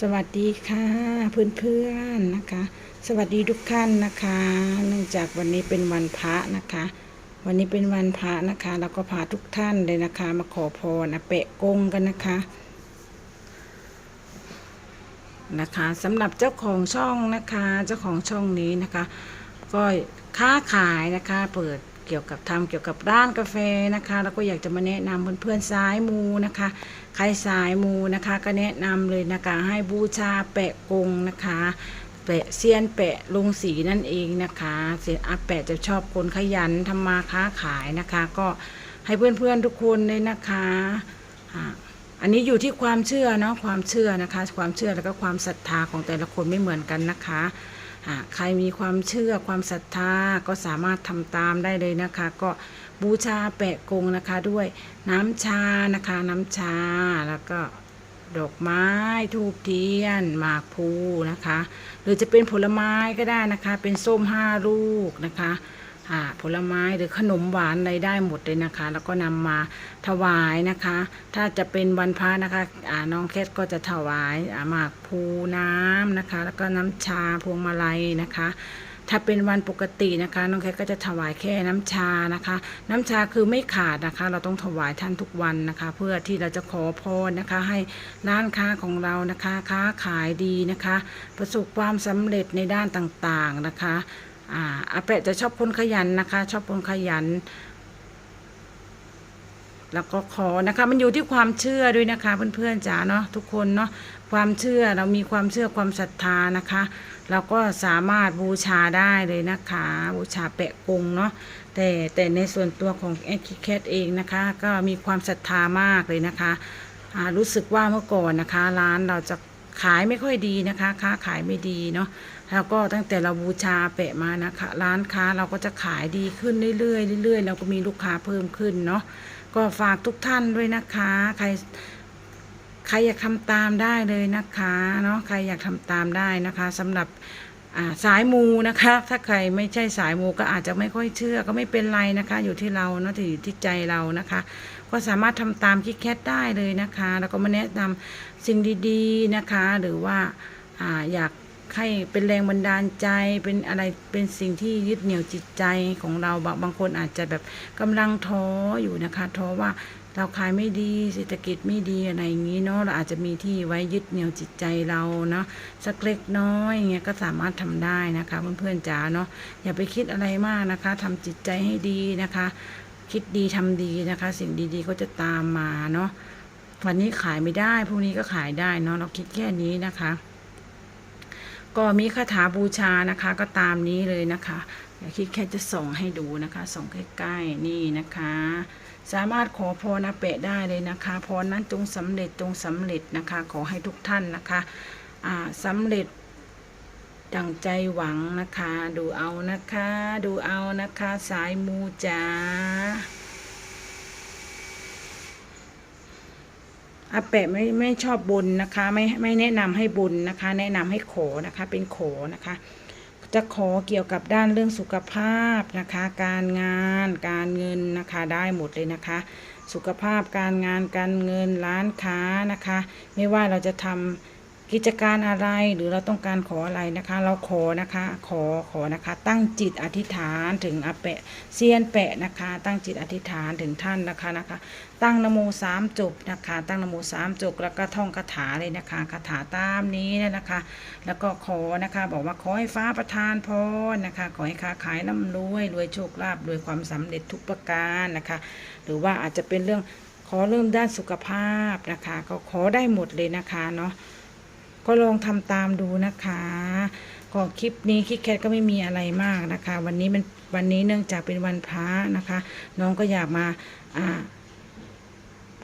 สวัสดีค่ะเพื่อนๆนะคะ สวัสดีทุกท่านนะคะ เนื่องจากวันนี้เป็นวันพระนะคะ วันนี้เป็นวันพระนะคะเราก็พาทุกท่านเลยนะคะ มาขอพรนะเปะกงกันนะคะนะคะสำหรับเจ้าของช่องนะคะ เจ้าของช่องนี้นะคะ ก็ค้าขายนะคะเปิด เกี่ยวกับทำเกี่ยวกับร้านกาแฟนะคะ แล้วก็อยากจะมาแนะนำเพื่อนๆสายมูนะคะ ใครสายมูนะคะ ก็แนะนำเลยนะคะให้บูชาแปะกงนะคะแปะเซียนแปะลงสีนั่นเองนะคะเสียอาแปะจะชอบคนขยันทำมาค้าขายนะคะ ก็ให้เพื่อนๆทุกคนเลยนะคะอันนี้อยู่ที่ความเชื่อเนาะความเชื่อนะคะ ความเชื่อแล้วก็ความศรัทธาของแต่ละคนไม่เหมือนกันนะคะ ใครมีความเชื่อความศรัทธาก็สามารถทำตามได้เลยนะคะ ก็บูชาแปะกงนะคะด้วยน้ำชานะคะ น้ำชาแล้วก็ดอกไม้ทูบเทียนหมากพลูนะคะ หรือจะเป็นผลไม้ก็ได้นะคะ เป็นส้มห้าลูกนะคะ ผลไม้หรือขนมหวานอะไรได้หมดเลยนะคะ แล้วก็นำมาถวายนะคะ ถ้าจะเป็นวันพระนะคะน้องแคทก็จะถวายหมากพูน้ำนะคะ แล้วก็น้ำชาพวงมาลัยนะคะถ้าเป็นวันปกตินะคะน้องแคทก็จะถวายแค่น้ำชานะคะ น้ำชาคือไม่ขาดนะคะ เราต้องถวายท่านทุกวันนะคะ เพื่อที่เราจะขอพรนะคะ ให้ร้านค้าของเรานะคะ ค้าขายดีนะคะ ประสบความสำเร็จในด้านต่างๆนะคะ อ่าอาแปะจะชอบคนขยันนะคะ ชอบคนขยัน แล้วก็ขอนะคะ มันอยู่ที่ความเชื่อด้วยนะคะ เพื่อนๆจ๋าเนาะทุกคนเนาะความเชื่อเรามีความเชื่อความศรัทธานะคะ เราก็สามารถบูชาได้เลยนะคะ บูชาแปะกงเนาะแต่แต่ในส่วนตัวของแอคแคทเองนะคะ ก็มีความศรัทธามากเลยนะคะรู้สึกว่าเมื่อก่อนนะคะ ร้านเราจะขายไม่ค่อยดีนะคะ ค้าขายไม่ดีเนาะ แล้วก็ตั้งแต่เราบูชาแปะมานะคะ ร้านค้าเราก็จะขายดีขึ้นเรื่อยๆเรื่อยๆเราก็มีลูกค้าเพิ่มขึ้นเนาะก็ฝากทุกท่านด้วยนะคะ ใครใครอยากทำตามได้เลยนะคะเนาะใครอยากทำตามได้นะคะสำหรับสายมูนะคะ ถ้าใครไม่ใช่สายมูก็อาจจะไม่ค่อยเชื่อก็ไม่เป็นไรนะคะ อยู่ที่เราเนาะที่อยู่ที่ใจเรานะคะ ก็สามารถทำตามคิดแคทได้เลยนะคะ แล้วก็มาแนะนำสิ่งดีๆนะคะ หรือว่าอ่าอยาก ให้เป็นแรงบันดาลใจเป็นอะไรเป็นสิ่งที่ยึดเหนี่ยวจิตใจของเราบางบางคนอาจจะแบบกำลังท้ออยู่นะคะท้อว่าเราขายไม่ดีเศรษฐกิจไม่ดีอะไรอย่างนี้เนาะเราอาจจะมีที่ไว้ยึดเหนี่ยวจิตใจเราเนาะสักเล็กน้อยอย่างเงี้ยก็สามารถทำได้นะคะเพื่อนๆจ๋าเนาะอย่าไปคิดอะไรมากนะคะทำจิตใจให้ดีนะคะ คิดดีทำดีนะคะ สิ่งดีๆก็จะตามมาเนาะวันนี้ขายไม่ได้พรุ่งนี้ก็ขายได้เนาะเราคิดแค่นี้นะคะ ก็มีคาถาบูชานะคะ ก็ตามนี้เลยนะคะเดี๋ยวคิดแค่จะส่งให้ดูนะคะส่งใกล้ๆนี่นะคะ สามารถขอพรอาเปะได้เลยนะคะพรนั้นจงสำเร็จจงสำเร็จนะคะ ขอให้ทุกท่านนะคะอ่าสำเร็จดังใจหวังนะคะ ดูเอานะคะ ดูเอานะคะ สายมูจ๋า อาแปะไม่ไม่ชอบบนนะคะ ไม่ไม่แนะนำให้บนนะคะ แนะนำให้ขอนะคะ เป็นขอนะคะ จะขอเกี่ยวกับด้านเรื่องสุขภาพนะคะ การงานการเงินนะคะได้หมดเลยนะคะ สุขภาพการงานการเงินร้านค้านะคะ ไม่ว่าเราจะทำ กิจการอะไรหรือเราต้องการขออะไรนะคะ เราขอนะคะขอขอนะคะ ตั้งจิตอธิษฐานถึงอาแปะเซียนแปะนะคะ ตั้งจิตอธิษฐานถึงท่านนะคะนะคะ ตั้งนโมสามจบนะคะ ตั้งนโมสามจบแล้วก็ท่องคาถาเลยนะคะคาถาตามนี้นะคะ แล้วก็ขอนะคะ บอกว่าขอให้ฟ้าประทานพรนะคะ ขอให้ค้าขายร่ำรวยรวยโชคลาภรวยความสำเร็จทุกประการนะคะ หรือว่าอาจจะเป็นเรื่องขอเริ่มด้านสุขภาพนะคะ ก็ขอได้หมดเลยนะคะเนาะ ก็ลองทำตามดูนะคะก็คลิปนี้คิดแคทก็ไม่มีอะไรมากนะคะ วันนี้มันวันนี้เนื่องจากเป็นวันพระนะคะ น้องก็อยากมาอ่า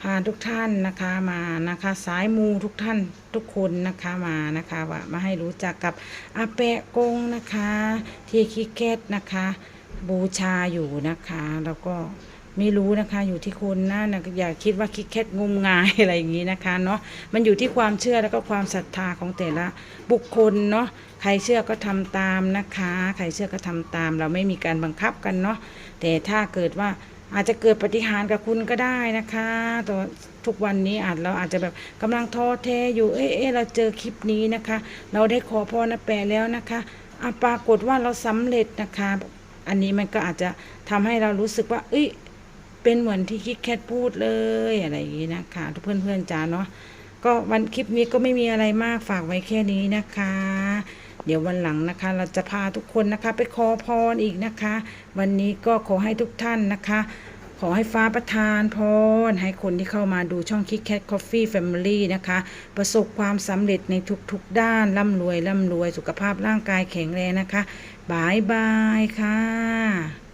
พาทุกท่านนะคะมานะคะสายมูทุกท่านทุกคนนะคะมานะคะว่ามาให้รู้จักกับอาแปะกงนะคะ ที่คิดแคทนะคะ บูชาอยู่นะคะแล้วก็ ไม่รู้นะคะอยู่ที่คนนะนะอย่าคิดว่าคิดแค่งมงายอะไรอย่างนี้นะคะเนาะมันอยู่ที่ความเชื่อแล้วก็ความศรัทธาของแต่ละบุคคลเนาะใครเชื่อก็ทำตามนะคะ ใครเชื่อก็ทำตาม เราไม่มีการบังคับกันเนาะแต่ถ้าเกิดว่าอาจจะเกิดปฏิหารกับคุณก็ได้นะคะตัวทุกวันนี้อาจเราอาจจะแบบกำลังท้อแท้อยู่เอ๊ะเราเจอคลิปนี้นะคะ เราได้ขอพรนะแปะแล้วนะคะอะปรากฏว่าเราสำเร็จนะคะ อันนี้มันก็อาจจะทำให้เรารู้สึกว่า เอ้ย เป็นเหมือนที่คิดแคทพูดเลยอะไรอย่างนี้นะคะทุกเพื่อนๆจ้าเนาะก็วันคลิปนี้ก็ไม่มีอะไรมากฝากไว้แค่นี้นะคะ เดี๋ยววันหลังนะคะ เราจะพาทุกคนนะคะ ไปขอพรอีกนะคะ วันนี้ก็ขอให้ทุกท่านนะคะ ขอให้ฟ้าประทานพร ให้คนที่เข้ามาดูช่อง Kit Kat Coffee Family นะคะ ประสบความสำเร็จในทุกๆด้านร่ำรวยร่ำรวยสุขภาพร่างกายแข็งแรงนะคะบายบายค่ะ